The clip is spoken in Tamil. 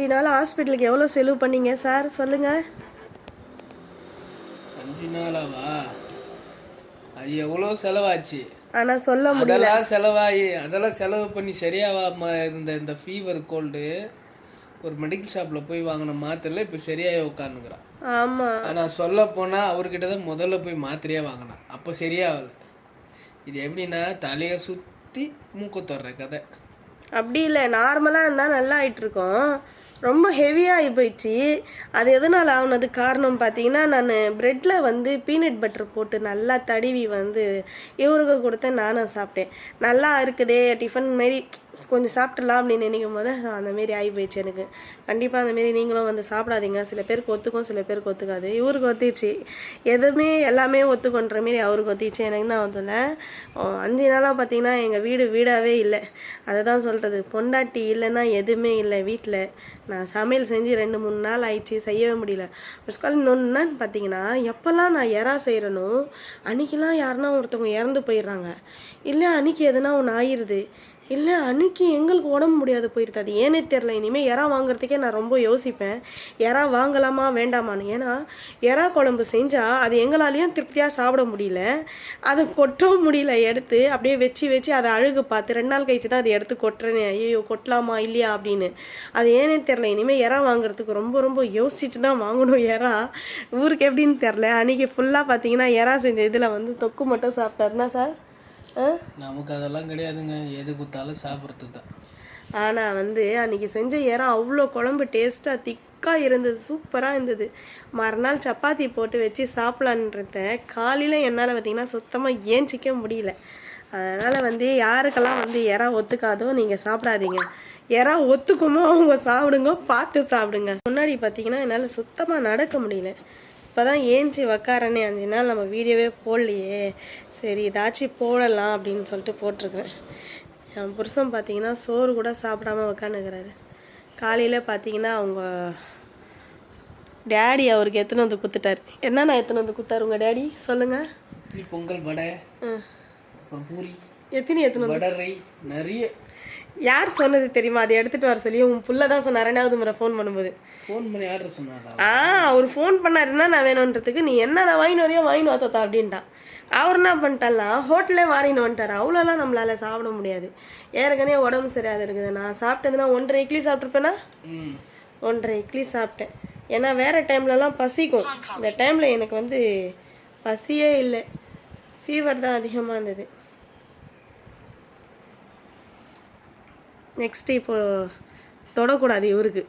அஞ்சு நாள் ஹாஸ்பிட்டலுக்கு எவ்வளோ செலவு பண்ணீங்க சார்? சொல்லுங்கள் அஞ்சு நாளாவா? அது எவ்வளோ செலவாச்சு? ஆனால் சொல்ல முடியல. அதெல்லாம் செலவாகி அதெல்லாம் செலவு பண்ணி சரியாகாம இருந்த இந்த ஃபீவர் கோல்டு ஒரு மெடிக்கல் ஷாப்பில் போய் வாங்கின மாத்திரையில் இப்போ சரியாகி உட்காந்துக்கிறான் ஆமாம் ஆனால் சொல்ல போனால் அவர்கிட்ட தான் முதல்ல போய் மாத்திரையே வாங்கினான். அப்போ சரியாகல. இது எப்படின்னா தலையை சுற்றி மூக்கு தொடுற கதை. அப்படி இல்லை. நார்மலாக இருந்தால் நல்லா ஆயிட்டு இருக்கோம். ரொம்ப ஹெவியாகி போயிடுச்சு. அது எதனால் ஆகுனது காரணம் பார்த்தீங்கன்னா நான் ப்ரெட்டில் வந்து பீனட் பட்டர் போட்டு நல்லா தடவி வந்து இவருக்கு கொடுத்தேன் நானும் சாப்பிட்டேன். நல்லா இருக்குதே டிஃபன் மாரி கொஞ்சம் சாப்பிட்றலாம் அப்படின்னு நினைக்கும் போது அந்த மாரி ஆகி போயிடுச்சு எனக்கு. கண்டிப்பாக அந்த மாரி நீங்களும் வந்து சாப்பிடாதீங்க. சில பேருக்கு ஒத்துக்கும் சில பேருக்கு ஒத்துக்காது. இவருக்கு ஒத்திடுச்சு. எதுவுமே எல்லாமே ஒத்துக்கொன்ற மாரி அவருக்கு ஒத்திடுச்சு. எனக்கு என்ன ஒத்துல அஞ்சு நாளாக பார்த்தீங்கன்னா எங்கள் வீடு வீடாகவே இல்லை. அதை தான் சொல்கிறது பொண்டாட்டி இல்லைன்னா எதுவுமே இல்லை வீட்டில் நான் சமையல் செஞ்சு ரெண்டு மூணு நாள் ஆயிடுச்சு. செய்யவே முடியல. ஃபர்ஸ்ட் கால் இன்னொன்னு பார்த்தீங்கன்னா எப்போல்லாம் நான் எறா செய்கிறனோ அன்றைக்கெல்லாம் யாருன்னா ஒருத்தவங்க இறந்து போயிடுறாங்க. இல்லை அன்றைக்கி எதுனா ஒன்று ஆயிடுது இல்லை அன்னைக்கு எங்களுக்கு உடம்பு முடியாது போயிருது. அது ஏனே தெரில இனிமேல் எறா வாங்குறதுக்கே நான் ரொம்ப யோசிப்பேன். எறா வாங்கலாமா வேண்டாமான்னு. ஏன்னா எறா குழம்பு செஞ்சால் அது எங்களாலேயும் திருப்தியாக சாப்பிட முடியல. அதை கொட்டவும் முடியல. எடுத்து அப்படியே வச்சு வச்சு அதை அழுகு பார்த்து ரெண்டு நாள் கழிச்சு தான் அதை எடுத்து கொட்டுறேனே. ஐயோ கொட்டலாமா இல்லையா அப்படின்னு. அது ஏனே தெரில இனிமேல் எறா வாங்குறதுக்கு ரொம்ப ரொம்ப யோசிச்சுட்டு தான் வாங்கணும் எறா ஊருக்கு எப்படின்னு தெரில அன்றைக்கி ஃபுல்லாக பார்த்தீங்கன்னா எறா செஞ்ச இதில் வந்து தொக்கு மட்டும் சாப்பிட்டாருன்னா சார்? நமக்கு அதெல்லாம் கிடையாதுங்க. எது கொடுத்தாலும் சாப்பிட்றதுக்கு தான். ஆனால் வந்து அன்றைக்கி செஞ்ச இறா அவ்வளோ குழம்பு டேஸ்ட்டாக திக்காக இருந்தது. சூப்பராக இருந்தது. மறுநாள் சப்பாத்தி போட்டு வச்சு சாப்பிட்லான்றத காலையில் என்னால் பார்த்தீங்கன்னா சுத்தமாக ஏஞ்சிக்க முடியல. அதனால் வந்து யாருக்கெல்லாம் வந்து இறா ஒத்துக்காதோ நீங்கள் சாப்பிடாதீங்க. இறா ஒத்துக்குமோ அவங்க சாப்பிடுங்க பார்த்து சாப்பிடுங்க. முன்னாடி பார்த்தீங்கன்னா என்னால் சுத்தமாக நடக்க முடியல. இப்போ தான் ஏஞ்சி உக்காரனே அஞ்சு நாள் நம்ம வீடியோவே போடலையே. சரி ஏதாச்சும் போடலாம் அப்படின்னு சொல்லிட்டு போட்டிருக்கிறேன். என் புருஷன் பார்த்தீங்கன்னா சோறு கூட சாப்பிடாம உக்காந்துக்கிறாரு. காலையில் பார்த்தீங்கன்னா அவங்க டேடி அவருக்கு எத்தனை வந்து குத்துட்டாரு. என்னண்ணா எத்தனை வந்து குத்தாரு உங்கள் டேடி? சொல்லுங்கள் பொங்கல் வடை பூரி. எத்தனை எத்தனை வடரை நிறைய. யார் சொன்னது தெரியுமா? அதை எடுத்துகிட்டு வர சொல்லி உன் புள்ள தான் சொன்ன ரெண்டாவது முறை ஃபோன் பண்ணும்போது. ஃபோன் பண்ணி ஆர்டர் சொன்னாடா ஆ அவர் ஃபோன் பண்ணாருன்னா நான் வேணுன்றதுக்கு? நீ என்ன நான் வாங்கின்னு வரையோ வாங்கின்னு வாத்தா அப்படின்ட்டான் அவர் என்ன பண்ணிட்டாலாம் ஹோட்டலே வாங்கின்னு வந்துட்டார். அவ்வளோலாம் நம்மளால சாப்பிட முடியாது. ஏற்கனவே உடம்பு சரியாக இருக்குது. நான் சாப்பிட்டதுன்னா ஒன்றரை இட்லி சாப்பிட்ருப்பேனா ஒன்றரை இட்லி சாப்பிட்டேன். ஏன்னா வேறு டைம்லலாம் பசிக்கும். இந்த டைமில் எனக்கு வந்து பசியே இல்லை. ஃபீவர் தான் அதிகமாக இருந்தது. நெக்ஸ்ட்டு இப்போது தொடக்கூடாது இவருக்கு.